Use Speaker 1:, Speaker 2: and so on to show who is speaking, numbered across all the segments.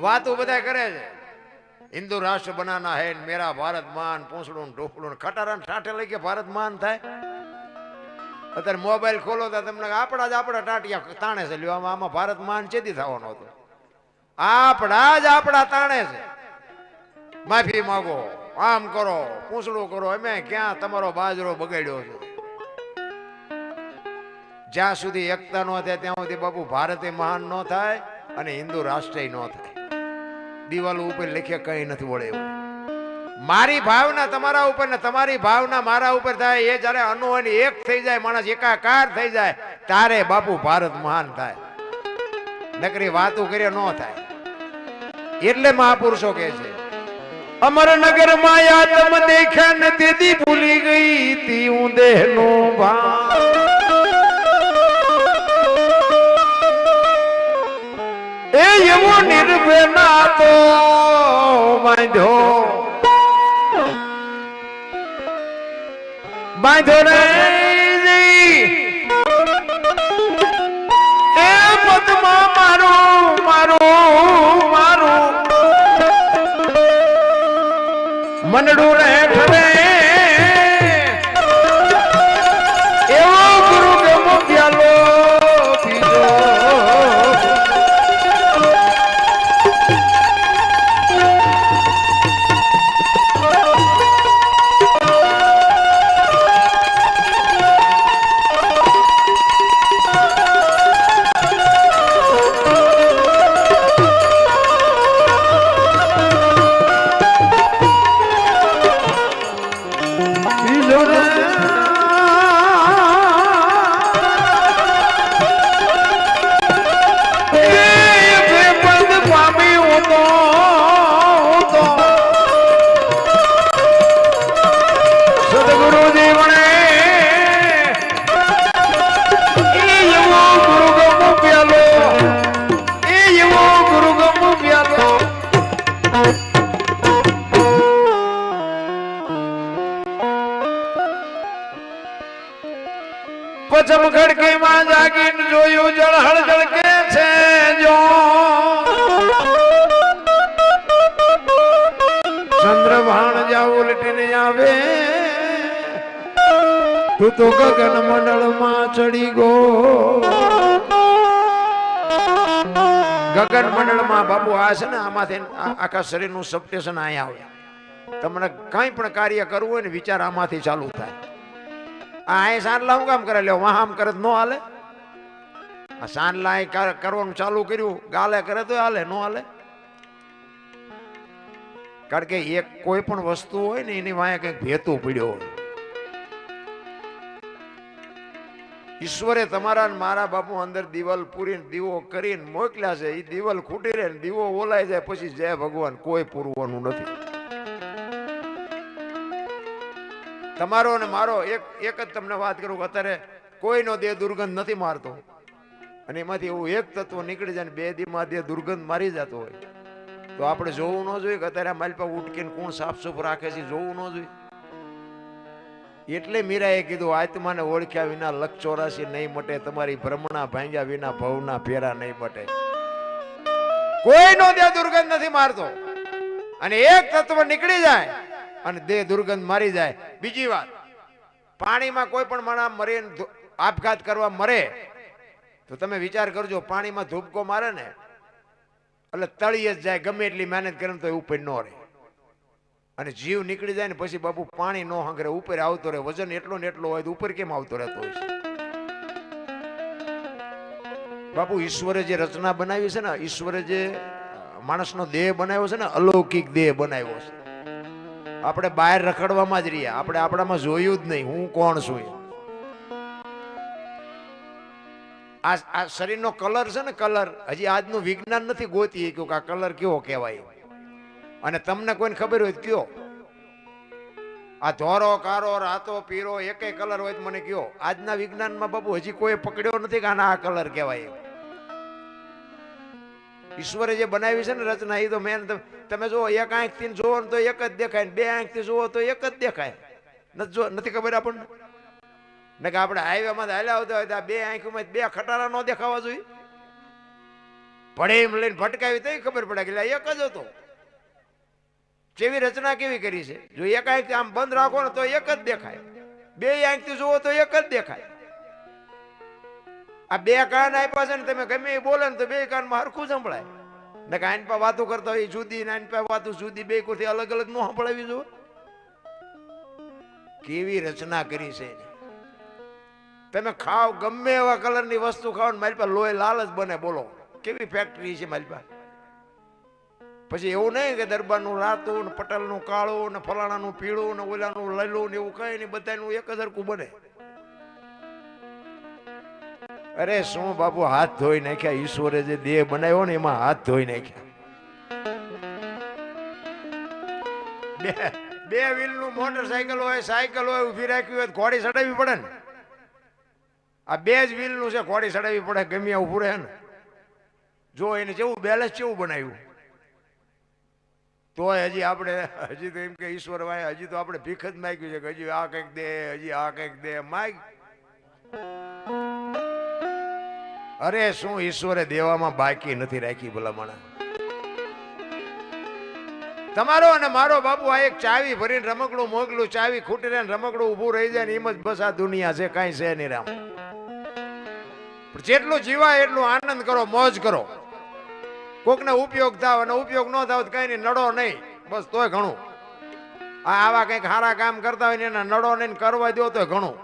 Speaker 1: વાતો બધા કરે છે. હિન્દુ રાષ્ટ્ર બનાના હે મેરા ભારત માન, પૂંછડું ઢોકડું ખટારા ટાંટે લઈ કે ભારત માન થાય. અત્યારે મોબાઈલ ખોલો તો તમને આપણા જ આપણા ટાંટિયા તાણે છે. લ્યો, આમાં ભારત માન ચેતી થવાનો હતો? આપણા જ આપણા તાણે છે. માફી માગો, આમ કરો, પૂંછડું કરો અમે ક્યાં તમારો બાજરો બગાડ્યો છે? જ્યાં સુધી એકતા ન થાય, ત્યાં સુધી બાપુ ભારતે મહાન ન થાય અને હિન્દુ રાષ્ટ્રય ન થાય. દિવાલો ઉપર લખ્યા કઈ નથી વળે મારી ભાવના તમારા ઉપર ને તમારી ભાવના મારા ઉપર થાય. એ જ્યારે અનુ એક થઈ જાય, માણસ એકાકાર થઈ જાય તારે બાપુ ભારત મહાન થાય. નકરી વાતો કરીએ ન થાય. એટલે મહાપુરુષો કે છે અમરનગર માયા તમ દેખ્યા ને તેથી ભૂલી ગઈ તી હું દેહ નો એ એવો નિર્ભેના તો બાંધો બાંધો ને એ પદમાં મારું મારું મારું. મનડું રહે ઠરે માં જાવ ઉલટીને આવે, તું તો ગગન મંડળમાં ચડી ગો. ગગન મંડળમાં બાબુ આ છે ને, આમાંથી આખા શરીરનું સબસ્ટેશન અહીંયા આવે. તમને કઈ પણ કાર્ય કરવું હોય ને, વિચાર આમાંથી ચાલુ થાય. આ અહીં સાંડલા હું કામ કરે, લ્યો, વાહ આમ કરે નો હાલે. આ સાંડલા અહીં કરવાનું ચાલુ કર્યું, ગાલે કરે તો હાલે, નો હાલે. કારણ કે એક કોઈ પણ વસ્તુ હોય ને એની વાંહે કંઈક ભેતું પડ્યો હોય. ઈશ્વરે તમારા મારા બાપુ અંદર દિવાલ પૂરીને દીવો કરીને મોકલ્યા છે. એ દિવાલ ખૂટી રહે દીવો ઓલાઈ જાય, પછી જય ભગવાન, કોઈ પૂરવાનું નથી. તમારો અને મારો એક એક જ તમને વાત કરું કે અત્યારે કોઈનો દેહ દુર્ગંધ નથી મારતો. અને એમાંથી એવું એક તત્વ નીકળી જાય બે દીમાં દેહ દુર્ગંધ મારી જતો હોય. તો આપણે જોવું ન જોઈએ કે અત્યારે મારી પાસે ઉટકીને કોણ સાફ સુફ રાખે છે, જોવું ન જોઈએ. એટલે મીરાએ કીધું, આત્માને ઓળખ્યા વિના લક્ષ ચોરાશી નહીં મટે, તમારી ભ્રમણા ભાંગ્યા વિના ભવના ફેરા નહીં મટે. કોઈનો દેહ દુર્ગંધ નથી મારતો. અને એક તત્વ નીકળી જાય અને દેહ દુર્ગંધ મારી જાય. બીજી વાત, પાણીમાં કોઈ પણ માણસ મરે આપઘાત કરવા મરે, તો તમે વિચાર કરજો, પાણીમાં ધૂપકો મારે ને, એટલે તળીએ જ જાય, ગમે એટલી મહેનત કરે તો ઉપર ન રહે. અને જીવ નીકળી જાય ને પછી બાપુ પાણી નો હંગરે, ઉપર આવતો રહે, વજન એટલો ને એટલો હોય તો ઉપર કેમ આવતો રહેતો હોય બાપુ, ઈશ્વરે જે રચના બનાવી છે ને, ઈશ્વરે જે માણસનો દેહ બનાવ્યો છે ને, અલૌકિક દેહ બનાવ્યો છે. આપણે બહાર રખડવામાં જ રહ્યા. આપણે આપણામાં જોયું જ નહીં. હું કોણ છું આ આ શરીરનો કલર છે ને કલર. હજી આજનું વિજ્ઞાન નથી ગોતી કે આ કલર કેવો કહેવાય. અને તમને કોઈને ખબર હોય કયો. આ ધોરો, કારો, રાતો, પીરો એકે કલર હોય મને કયો. આજના વિજ્ઞાનમાં બાબુ હજી કોઈ પકડ્યો નથી કે આના આ કલર કહેવાય. ઈશ્વરે જે બનાવી છે ને રચના એ તો મેન તમે જુઓ, એક આંખથી જુઓ ને તો એક જ દેખાય બે આંખથી જુઓ તો એક જ દેખાય. નથી જો નથી ખબર આપણને? ને કે આપણે હાઈવેમાં હાલ્યા આવતા હોય તો બે આંખમાં બે ખટારા ન દેખાવા જોઈએ. પડે એમ લઈને ભટકાવી તો ખબર પડે કે એક જ હતો. જેવી રચના કેવી કરી છે? જો એક આંખથી આમ બંધ રાખો ને તો એક જ દેખાય. બે આંખથી જુઓ તો એક જ દેખાય. આ બે કાન આપ્યા છે ને તમે ગમે એ બોલે ને તો બે કાનમાં હરખું સંભળાય. ને કે આઈન પા વાતો કરતા હોય જુદી ને આઈન પા વાતો જુદી, બે કોથી અલગ અલગ ન સંભળાવી જો કેવી રચના કરી છે. તમે ખાવ ગમે એવા કલરની વસ્તુ ખાવ ને મારી પાસે લોહી લાલ જ બને, બોલો. કેવી ફેક્ટરી છે મારી પાસે? પછી એવું નહીં કે દરબારનું લાતું ને પટેલનું કાળું ને ફલાણાનું પીળું ને ઓલાનું લલું ને એવું કઈ નહીં, બધાનું એક જ હરકું બને. અરે શું બાપુ, હાથ ધોઈ નાખ્યા? ઈશ્વરે જે દેહ બનાવ્યો ને એમાં હાથ ધોઈ નાખ્યા. બે બે વ્હીલનું મોટરસાયકલ હોય, સાયકલ હોય, ઊભી રાખવી હોય ઘોડી ચડાવવી પડે ને. આ બે જ વ્હીલનું છે, ઘોડી ચડાવવી પડે ગમે ઉભું રહે ને. જો એને જેવું બેલેન્સ કેવું બનાવ્યું? તોય હજી આપણે, હજી તો એમ કે ઈશ્વર ભાઈ હજી તો આપણે ભીખ જ માગ્યું છે કે હજી આ કંઈક દે, હજી આ કંઈક દે, માગ. અરે, શું ઈશ્વરે દેવામાં બાકી નથી રાખી ભલામણા? તમારો અને મારો બાપુ આ એક ચાવી ભરીને રમકડું મોકલું, ચાવી ખૂટી રહે રમકડું ઊભું રહી જાય ને એમ જ બસ આ દુનિયા છે, કાંઈ છે નહીં રામ. જેટલું જીવાય એટલું આનંદ કરો, મોજ કરો. કોકને ઉપયોગ થાવ અને ઉપયોગ ન થાવ કઈ નહીં, નડો નહીં. બસ તોય ઘણું. આ આવા કંઈક સારા કામ કરતા હોય ને એના નડો નહીં કરવા દો તોય ઘણું.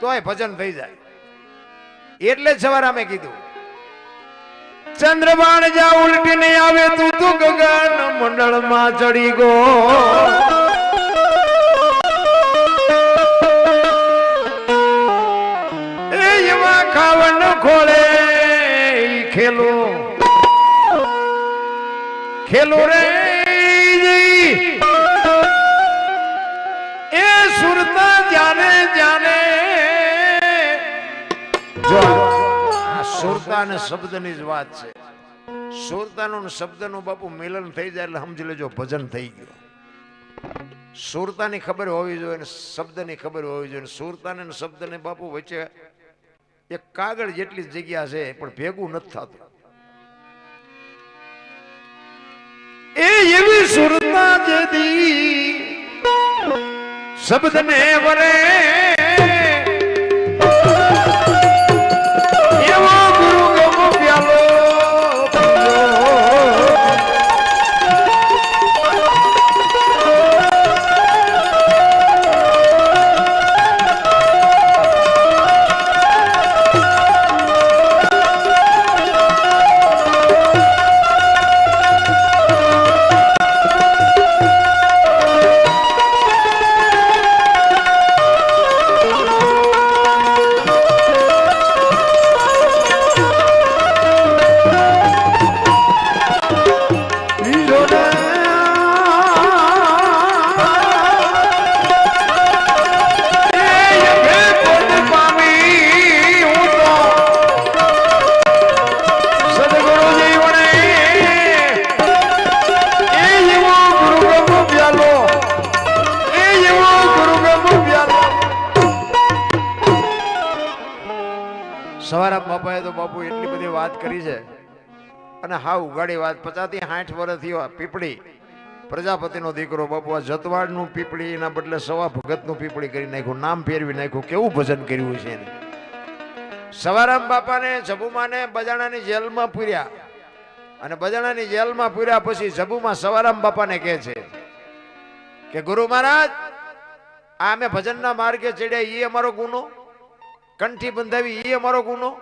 Speaker 1: તોય ભજન થઈ જાય. એટલે સવારે અમે કીધું ચંદ્રબાણ જા ઉલટીને આવે તું તું ગગન મંડળમાં ચડી ગો. એમાં ખાવણ ખોળે ખેલું. ખેલું રે એ સુરતા જાને જાને સુરતા અને શબ્દની જ વાત છે. સુરતાનું શબ્દનું બાપુ મિલન થઈ જાય એટલે સમજી લેજો ભજન થઈ ગયું. સુરતાની ખબર હોવી જોઈએ ને શબ્દની ખબર હોવી જોઈએ. સુરતાને શબ્દને બાપુ વચ્ચે એક કાગળ જેટલી જગ્યા છે, પણ ભેગું નથી થતું. એ એવી સુરતા જેથી શબ્દને વરે ઉગાડી વાત પચાસથી સાઠ વર્ષ થયો પીપળી. પ્રજાપતિનો દીકરો બાપુ આ જતવાડનું પીપળી, એના બદલે સવા ભગતનું પીપળી કરી નાખ્યું, નામ ફેરવી નાખ્યું, કેવું ભજન કર્યું છે એને? સવારામ બાપાને, જબુમાને બજાણાની જેલમાં પૂર્યા. અને બજાણાની જેલમાં પૂર્યા પછી જબુમાં સવારામ બાપાને કહે છે કે, ગુરુ મહારાજ, આ અમે ભજનના માર્ગે ચડ્યા એ અમારો ગુનો. કંઠી બંધાવી એ અમારો ગુનો.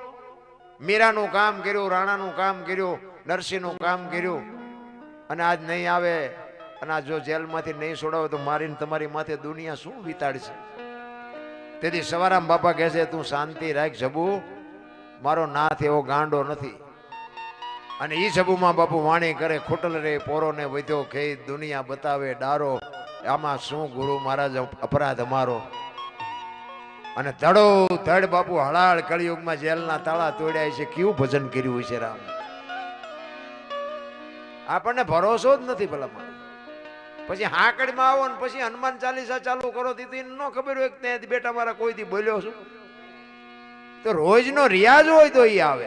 Speaker 1: મીરાનું કામ કર્યું, રાણાનું કામ કર્યું. નરસિંહનું કામ કર્યું અને આજ નહીં આવે અને આ જો જેલમાંથી નહીં છોડાવે તો મારીને તમારી માથે દુનિયા શું વિતાડશે? તેથી સવારામ બાપા કહે છે, તું શાંતિ રાખ જબુ. મારો નાથ એવો ગાંડો નથી. અને એ જબુમાં બાપુ વાણી કરે, ખોટલ રે પોરો ને વધ્યો ખે દુનિયા બતાવે ડારો. આમાં શું ગુરુ મહારાજ અપરાધ અમારો? અને ધડો ધડ બાપુ હળાળ કળિયુગમાં જેલના તાળા તોડ્યા છે. કેવું ભજન કર્યું છે રામ? આપણને ભરોસો જ નથી ભલામાં પછી હાકડમાં આવો ને પછી હનુમાન ચાલીસા ચાલુ કરો તેથી ન ખબર હોય કે બેટા મારા કોઈથી બોલ્યો છું. તો રોજનો રિયાઝ હોય તો એ આવે.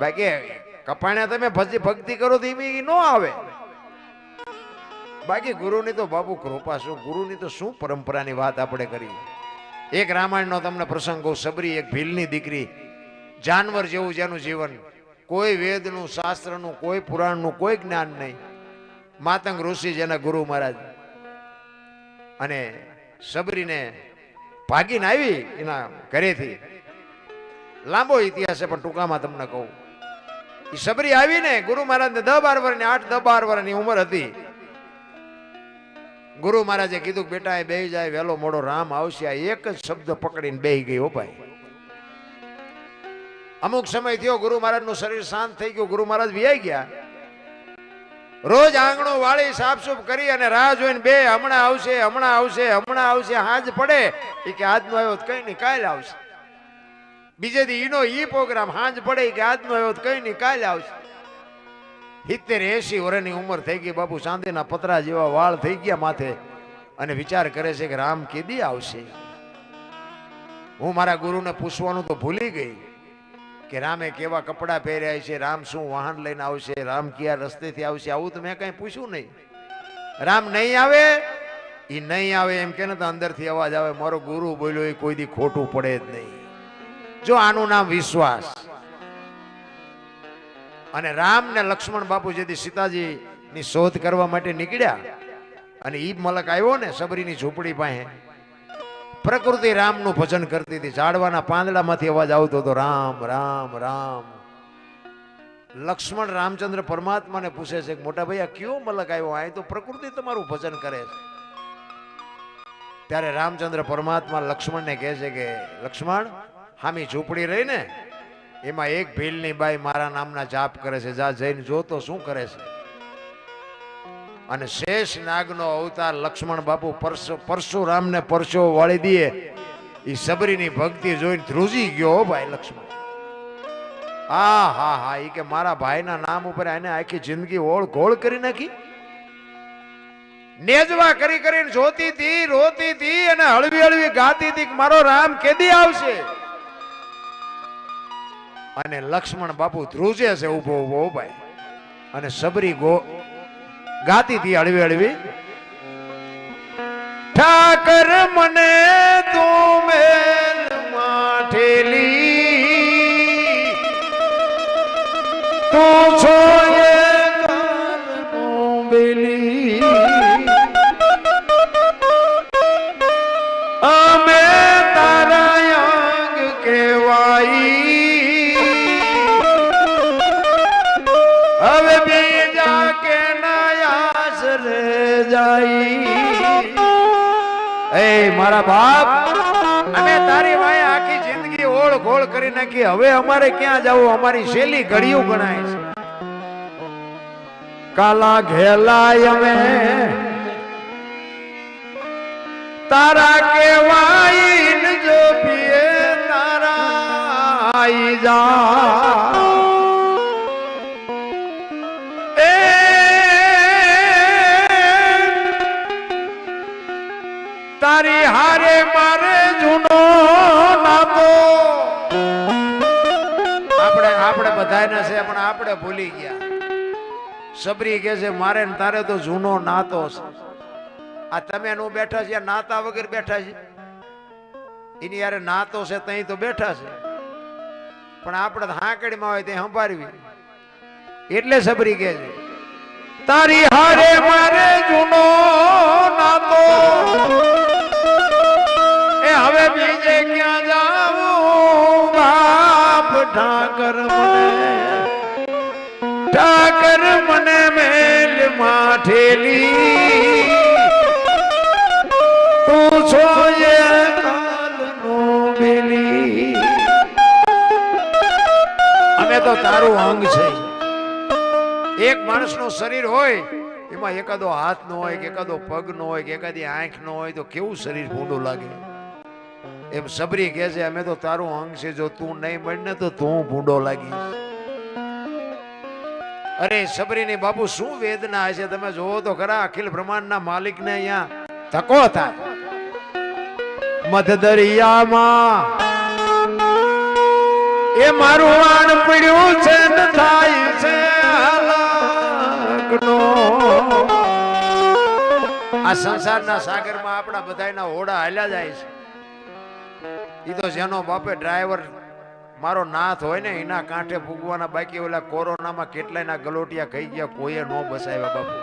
Speaker 1: બાકી કપાણ્યા તમે ભજી ભક્તિ કરો તો એ ન આવે. બાકી ગુરુની તો બાપુ કૃપા શું? ગુરુની તો શું પરંપરાની વાત આપણે કરી? એક રામાયણનો તમને પ્રસંગ કહું, સબરી એક ભીલની દીકરી, જાનવર જેવું જેનું જીવન. કોઈ વેદનું, શાસ્ત્રનું, કોઈ પુરાણનું, કોઈ જ્ઞાન નહીં. માતંગ ઋષિ જેના ગુરુ મહારાજ. અને સબરીને ભાગીને આવી એના ઘરેથી. લાંબો ઇતિહાસ પણ ટૂંકામાં તમને કહું. એ સબરી આવીને ગુરુ મહારાજને દસ બાર વર્ષની આઠ દસ બાર વર્ષની ઉંમર હતી. ગુરુ મહારાજે કીધું બેટા એ બે જાય, વહેલો મોડો રામ આવશે. એક જ શબ્દ પકડીને બે ગઈ હો ભાઈ. અમુક સમય થયો ગુરુ મહારાજનું શરીર શાંત થઈ ગયું. ગુરુ મહારાજ વિયાઈ ગયા. રોજ આંગણું વાળી, સાફસૂફ કરી અને રાહ જોઈને બે, હમણાં આવશે હમણાં આવશે હમણાં આવશે, હાજ પડે. એ કે આજનો આવ્યો કઈ નહીં, કાલ આવશે. બીજે દી ઈનો ઈ પ્રોગ્રામ, હાંજ પડે કે આજનો આવ્યો કઈ નહીં, કાલ આવશે. સિત્તેર એસી વર્ષની ઉંમર થઈ ગઈ, બાપુ ચાંદીના પતરા જેવા વાળ થઈ ગયા માથે અને વિચાર કરે છે કે રામ કેદી આવશે. હું મારા ગુરુને પૂછવાનું તો ભૂલી ગઈ. કે રામે કેવા કપડાં પહેર્યા છે, રામ શું વાહન લઈને આવશે, રામ કયા રસ્તેથી આવશે, આવું તો મેં કઈ પૂછ્યું નહીં. રામ નહીં આવે એ નહીં આવે એમ કે તો અંદરથી અવાજ આવે, મારો ગુરુ બોલ્યો, એ કોઈ દી ખોટું પડે જ નહીં. જો આનું નામ વિશ્વાસ. અને રામ ને લક્ષ્મણ બાપુ જેથી સીતાજી ની શોધ કરવા માટે નીકળ્યા. અને ઈ મલક આવ્યો ને, સબરીની ઝૂંપડી પાસે. પ્રકૃતિ રામનું ભજન કરતી હતી ઝાડવાના પાંદડામાંથી અવાજ આવતો હતો, રામ રામ રામ. લક્ષ્મણ રામચંદ્ર પરમાત્માને પૂછે છે મોટા ભાઈ, આ કયો મલક આવ્યો? આ તો પ્રકૃતિ તમારું ભજન કરે છે. ત્યારે રામચંદ્ર પરમાત્મા લક્ષ્મણને કહે છે કે, લક્ષ્મણ, હામી ઝૂંપડી રહી ને? એમાં એક ભીલની બાઈ મારા નામના જાપ કરે છે. જા જઈને જો તો શું કરે છે? અને શેષ નાગનો અવતાર લક્ષ્મણ બાપુ પરશુ પરશુરામને પરસો વાળી દે. એ સબરીની ભક્તિ જોઈને ધ્રુજી ગયો ભાઈ લક્ષ્મણ. હા હા હા એ કે મારા ભાઈના નામ ઉપર એને આખી જિંદગી ઓળ ગોળ કરી નાખી. નેજવા કરી કરીને જોતી હતી રોતી હતી અને હળવી હળવી ગાતી હતી મારો રામ કેદી આવશે? અને લક્ષ્મણ બાપુ ધ્રુજે છે ઊભો ઊભો ભાઈ. અને સબરી ગો ગાતી હતી હળવી હળવી. ઠાકર મને તું મેલ મારા બાપ. અમે તારી માએ આખી જિંદગી ઓળ ગોળ કરી નાખી. હવે અમારે ક્યાં જવું? અમારી શેલી ઘડિયું ગણાય છે. કાલા ઘેલાય અમે. તારા કેવાય જો પીએ તારા આઈ જા. તારી હારે મારે જૂનો નાતો. આપણે આપણે બધાને છે, પણ આપણે ભૂલી ગયા. સબરી કે છે, મારે ને તારે તો જૂનો નાતો છે. આ તમે નું બેઠા છે નાતા વગર બેઠા છે. એની યારે નાતો છે, તઈ તો બેઠા છે. પણ આપણે હાંકડીમાં હોય તે સંભાળવી. એટલે સબરી કે છે, તારી હારે મારે જૂનો નાતો. ઠાકર મને ઠાકર મને મેલ માઠેલી તું છો એ અમે તો તારું અંગ છે. એક માણસનું શરીર હોય, એમાં એકાદો હાથ નો હોય, કે એકાદો પગ નો હોય, કે એકાદી આંખ નો હોય, તો કેવું શરીર ભૂંડું લાગે? એમ સબરી કહે છે, અમે તો તારું અંગ છે, જો તું નહીં મળને તો તું ભૂંડો લાગી અરે સબરીની બાપુ, શું વેદના હશે? તમે જોવો તો ખરા, અખિલ બ્રહ્માંડના માલિકને અહીંયા ધક્કો થાય મધ દરિયામાં એ મારું વાણ પડ્યું છે થાય છે આ સંસારના સાગરમાં આપણા બધાના હોડા હાલ્યા જાય છે. ઈ તો જેનો બાપે ડ્રાઈવર મારો નાથ હોય ને, એના કાંઠે ફૂગવાના બાકી ઓલા કોરોનામાં કેટલાયના ગલોટિયા ખાઈ ગયા, કોઈએ ન બસાવ્યા બાપુ.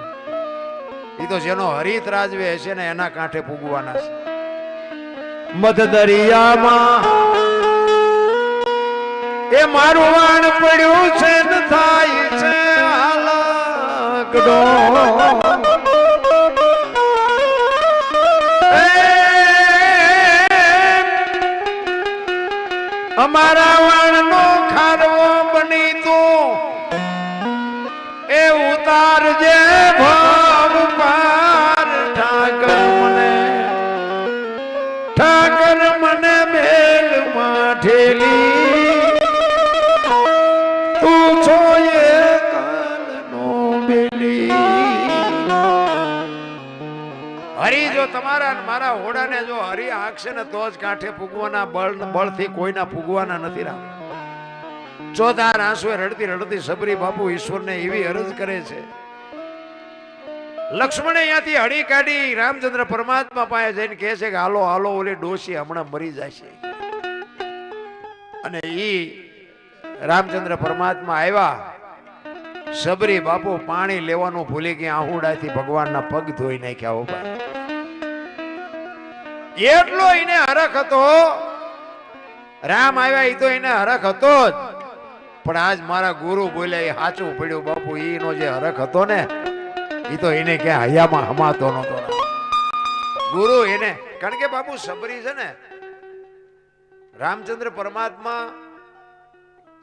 Speaker 1: એ તો જેનો હરિત રાજવે હશે ને, એના કાંઠે ફૂગવાના છે. મધ દરિયામાં એ મારું વાણ પડ્યું છે થાય છે હાલાકડો અમારા હરી ને તો જ કાંઠે ફૂગવાના બળ બળથી કોઈના ફૂગવાના નથી રામ. ચોધાર આંસુએ રડતી રડતી સબરી બાપુ ઈશ્વરને એવી અરજ કરે છે. લક્ષ્મણે અહીંયાથી હળી કાઢી રામચંદ્ર પરમાત્મા પાસે જઈને કહે છે કે, હાલો હાલો, ઓલી ડોશી હમણાં મરી જશે. અને ઈ રામચંદ્ર પરમાત્મા આવ્યા. સબરી બાપુ પાણી લેવાનું ભૂલી ગયા, આહુડાથી ભગવાનના પગ ધોઈ નાખ્યા, હો એટલો એને હરખ હતો. રામ આવ્યા એ તો એને હરખ હતો જ. પણ આજ મારા ગુરુ બોલ્યા, એ સાચું પડ્યું બાપુ એનો જે હરખ હતો ને એ તો એને ક્યાં હૈયામાં હમાતો નતો ગુરુ એને, કારણ કે બાપુ સબરી છે ને, રામચંદ્ર પરમાત્મા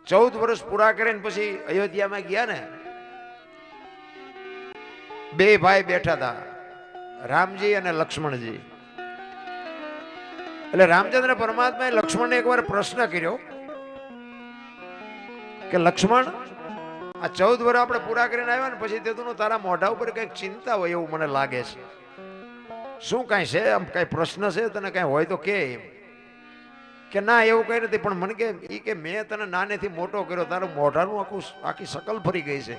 Speaker 1: ચૌદ વર્ષ પૂરા કરીને પછી અયોધ્યામાં ગયા ને, બે ભાઈ બેઠા હતા રામજી અને લક્ષ્મણજી. એટલે રામચંદ્ર પરમાત્માએ લક્ષ્મણને એકવાર પ્રશ્ન કર્યો કે લક્ષ્મણ, આ ચૌદ વર્ષ આપણે પૂરા કરીને આવ્યા ને પછી તે તું તારા મોઢા ઉપર કંઈક ચિંતા હોય એવું મને લાગે છે. શું કાંઈ છે? આમ કાંઈ પ્રશ્ન છે? તને કાંઈ હોય તો કે એમ. કે ના, એવું કઈ નથી, પણ મને કે એ કે મેં તને નાનેથી મોટો કર્યો, તારું મોઢાનું આખું આખી શકલ ફરી ગઈ છે.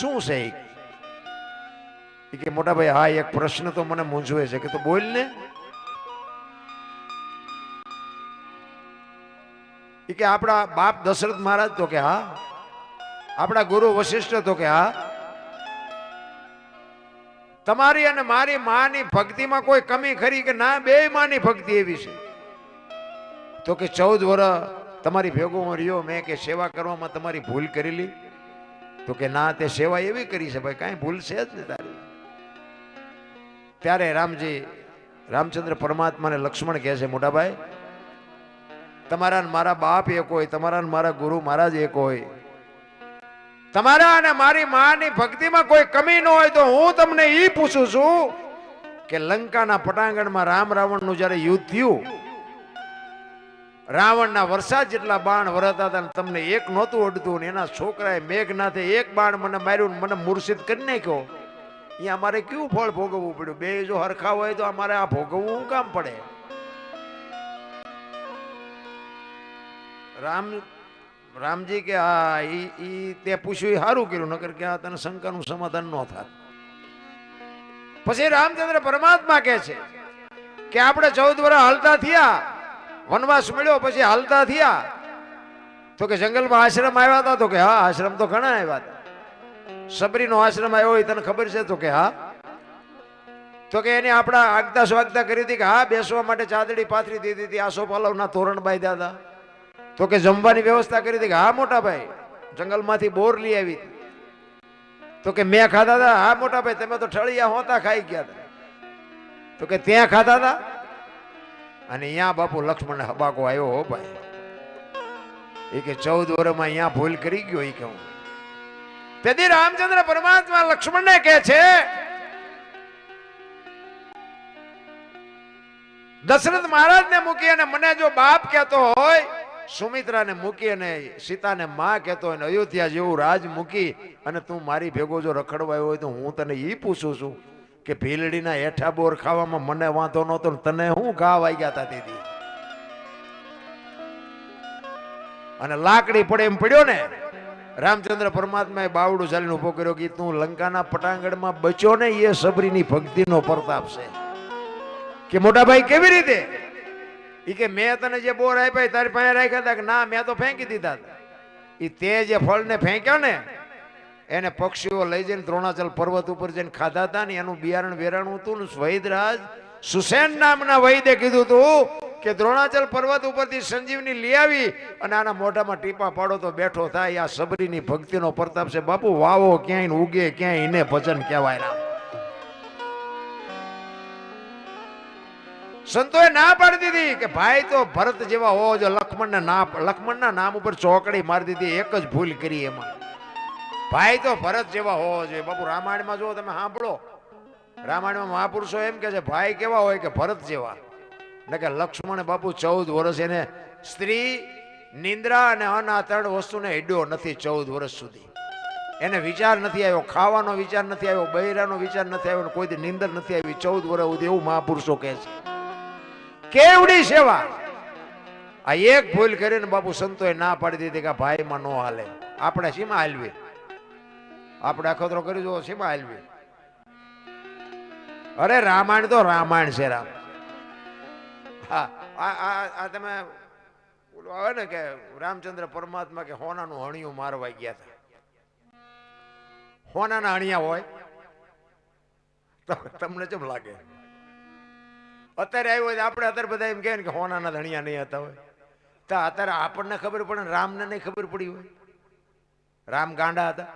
Speaker 1: શું છે એ કે મોટા ભાઈ, હા, એક પ્રશ્ન તો મને મૂંઝવે છે કે તો બોલ ને. ઈ કે આપણા બાપ દશરથ મહારાજ તો કે હા. આપણા ગુરુ વશિષ્ઠ તો કે હા. તમારી અને મારી માની ભક્તિમાં કોઈ કમી ખરી કે ના, બે માની ભક્તિ એવી છે. તો કે ચૌદ વર્ષ તમારી ભેગો રહ્યો, મેં કે સેવા કરવામાં તમારી ભૂલ કરેલી. તો કે ના, તે સેવા એવી કરી છે, ભાઈ, કાંઈ ભૂલ છે જ ને તારી? ત્યારે રામજી રામચંદ્ર પરમાત્માને લક્ષ્મણ કહે છે મોટાભાઈ તમારા મારા બાપ એક હોય, તમારા મારા ગુરુ મહારાજ એક હોય. તમારા અને મારી માની ભક્તિમાં કોઈ કમી ન હોય તો હું તમને એ પૂછું છું કે લંકાના પટાંગણમાં રામ રાવણનું જ્યારે યુદ્ધ થયું, રાવણના વરસાદ જેટલા બાણ વરતા હતા તમને એક નહોતું અડતું ને એના છોકરાએ મેઘનાથે એક બાણ મને માર્યું મને મૂર્છિત કરી નાખ્યો. અહીંયા અમારે કયું ફળ ભોગવવું પડ્યું? બે જો હરખા હોય તો અમારે આ ભોગવવું કામ પડે? રામ, રામજી કે હા ઈ તે પૂછ્યું સારું કર્યું, નકર કે આ તને શંકાનું સમાધાન ન થાય પછી રામચંદ્ર પરમાત્મા કે છે કે, આપણે ચૌદ વર્ષ હાલતા થયા, વનવાસ મળ્યો, પછી હાલતા થયા. તો કે, જંગલમાં આશ્રમ આવ્યા હતા? તો કે, હા, આશ્રમ તો ઘણા આવ્યા હતા. સબરીનો આશ્રમ આવ્યો હોય, તને ખબર છે? તો કે, હા. તો કે, એને આપણા આગતા સ્વાગતા કરી હતી કે, હા, બેસવા માટે ચાદડી પાથરી દીધી હતી આસો પાલવના તોરણ બાંધ્યા હતા. તો કે જમવાની વ્યવસ્થા કરી હતી કે, હા, મોટા ભાઈ, જંગલમાંથી બોર લઈ આવી તો કે મેં ખાધા હતા હા, મોટા ભાઈ, તમે તો ઠળિયા હોતા ખાઈ ગયા હતા તો કે ત્યાં ખાધા હતા અને અહીંયા બાપુ લક્ષ્મણ હબાકો આવ્યો હો ભાઈ. એ કે ચૌદ વર્ષમાં અહીંયા ભૂલ કરી ગયો, એ કહું તેથી રામચંદ્ર પરમાત્મા લક્ષ્મણને કહે છે, દશરથ મહારાજને મૂકી અને મને જો બાપ કહેતો હોય સુમિત્રાને મૂકી અને સીતાને માં કહેતો હોય અયોધ્યા જેવું રાજ મૂકી અને તું મારી ભેગો જો રખડવા આવ્યો હોય તો હું તને એ પૂછું છું કે ભીલડીના હેઠા બોર ખાવામાં મને વાંધો નહોતો તને હું ઘા વાગ્યા હતા દીદી અને લાકડી પડે એમ પડ્યો ને, રામચંદ્ર પરમાત્માએ બાવડું ચાલીને ઊભો કર્યો કે તું લંકાના પટાંગણમાં બચ્યો ને એ સબરીની ભક્તિનો પ્રતાપ છે. કે મોટા ભાઈ કેવી રીતે? ઈ કે મેં તને જે બોર આપ્યા તારી પાસે રાખ્યા હતા કે ના, મેં તો ફેંકી દીધા ઈ તે જે ફળને ફેંક્યો ને, એને પક્ષીઓ લઈ જઈને દ્રોણાચલ પર્વત ઉપર જઈને ખાધા હતા ને, એનું બિયારણ વેરાણું હતું ને વૈદરાજ સુસેન નામના વૈદે કીધું હતું કે દ્રોણાચલ પર્વત ઉપરથી સંજીવની લઈ આવી અને આના મોઢામાં ટીપા પાડો તો બેઠો થાય. આ સબરીની ભક્તિનો પ્રતાપ છે. બાપુ, વાવો ક્યાંય ઉગે, ક્યાંય એને ભજન કહેવાય. રામ સંતોએ ના પાડી દીધી કે ભાઈ તો ભરત જેવા હોવો જો લક્ષ્મણના ના લક્ષ્મણના નામ ઉપર ચોકડી મારી દીધી, એક જ ભૂલ કરી એમાં. ભાઈ તો ભરત જેવા હોવો જોઈએ બાપુ રામાયણમાં જો તમે સાંભળો. રામાયણમાં મહાપુરુષો એમ કે છે, ભાઈ કેવા હોય કે ભરત જેવા? એટલે કે લક્ષ્મણ બાપુ ચૌદ વર્ષ એને સ્ત્રી, નિંદ્રા અને અન આ ત્રણ વસ્તુને હેડ્યો નથી ચૌદ વર્ષ સુધી. એને વિચાર નથી આવ્યો, ખાવાનો વિચાર નથી આવ્યો, બૈરાનો વિચાર નથી આવ્યો કોઈ નિંદર નથી આવી ચૌદ વર્ષ સુધી એવું મહાપુરુષો કહે છે. કેવડી સેવા? આ એક ભૂલ કરીને બાપુ સંતોએ ના પાડી દીધી કે ભાઈમાં નો હાલે. આપણે શીમાં હાલવી આપણે અખતરો કરી જુઓ સીમા હાલવી અરે રામાયણ તો રામાયણ છે, રામ. આ તમે ઓલું આવે ને કે રામચંદ્ર પરમાત્મા કે હોનાનું હણિયું મારવા ગયા હતા. હોનાના હણિયા હોય? તમને કેમ લાગે? અત્યારે આવ્યો હોય આપણે અત્યારે બધા એમ કહે કે હોનાના ધણિયા નહીં હતા હોય. તો અત્યારે આપણને ખબર પડે રામને નહીં ખબર પડી હોય. રામ ગાંડા હતા.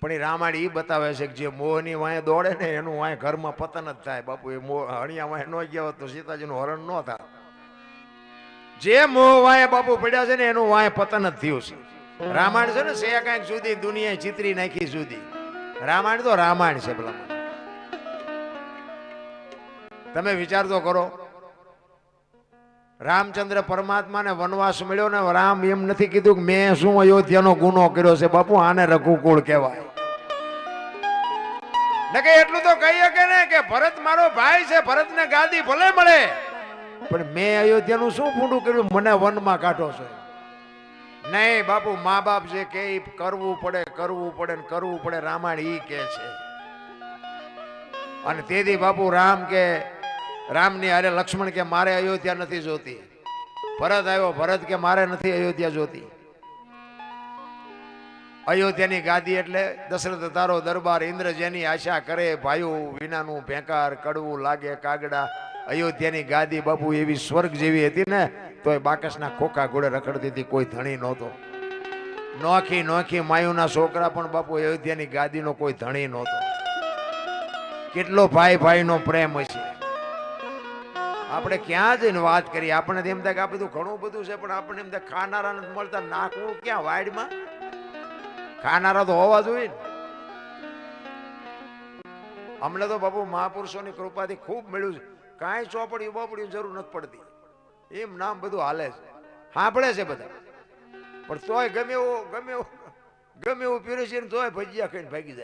Speaker 1: પણ એ રામાયણ એ બતાવે છે કે જે મોહની વાંય દોડે ને એનું વાંય ઘરમાં પતન જ થાય. બાપુ, એ મોહ હણિયા વાંય ન ગયા હોત તો સીતાજીનું હરણ ન થાય જે મોહ વાંય બાપુ પડ્યા છે ને એનું વાંય પતન જ થયું છે. રામાયણ છે ને સે કાંઈક સુધી દુનિયાએ ચિતરી નાખી સુધી રામાયણ તો રામાયણ છે પેલા તમે વિચાર તો કરો. રામચંદ્ર પરમાત્માને વનવાસ મળ્યો ને રામ એમ નથી કીધું કે મેં શું અયોધ્યાનો ગુનો કર્યો છે? બાપુ, આને રઘુકુળ કહેવાય. ને કે એટલું તો કહીએ કે ને કે ભરત મારો ભાઈ છે, ભરતને ગાદી ભલે મળે. પણ મેં અયોધ્યાનું શું ફૂંડું કર્યું? મને વનમાં કાઢો છો. નહીં બાપુ મા બાપ જે કે કરવું પડે કરવું પડે ને કરવું પડે, રામાયણ ઈ કે છે. અને તેથી બાપુ રામ કે રામની અરે લક્ષ્મણ કે મારે અયોધ્યા નથી જોતી? ભરત આવ્યો, ભરત કે મારે નથી અયોધ્યા જોતી? અયોધ્યાની ગાદી એટલે દશરથ તારો દરબાર, ઇન્દ્ર જેની આશા કરે, ભાઈઓ વિનાનું ભેંકાર, કડવું લાગે, કાગડા. અયોધ્યાની ગાદી બાપુ એવી સ્વર્ગ જેવી હતી ને તો એ બાકસના ખોખા ઘોડે રખડતી હતી, કોઈ ધણી નહોતો. નોખી નોખી માયુના છોકરા પણ બાપુ અયોધ્યાની ગાદીનો કોઈ ધણી નહોતો. કેટલો ભાઈ ભાઈનો પ્રેમ હશે. આપણે ક્યાં જઈને વાત કરીએ? આપણે એમ થાય કે આ બધું ઘણું બધું છે, પણ આપણને એમ થાય ખાનારા નથી મળતા નાખવું ક્યાં વાડમાં? ખાનારા તો હોવા જોઈએ ને. અમને તો બાપુ મહાપુરુષોની કૃપાથી ખૂબ મળ્યું છે. કાંઈ ચોપડી બોપડી જરૂર નથી પડતી. એમ નામ બધું હાલે છે. સાંભળે છે બધા. પણ તોય ગમે એવું ગમે એવું ગમે એવું પીરે છે તોય ભજીયા ખાઈને ભાગી જાય.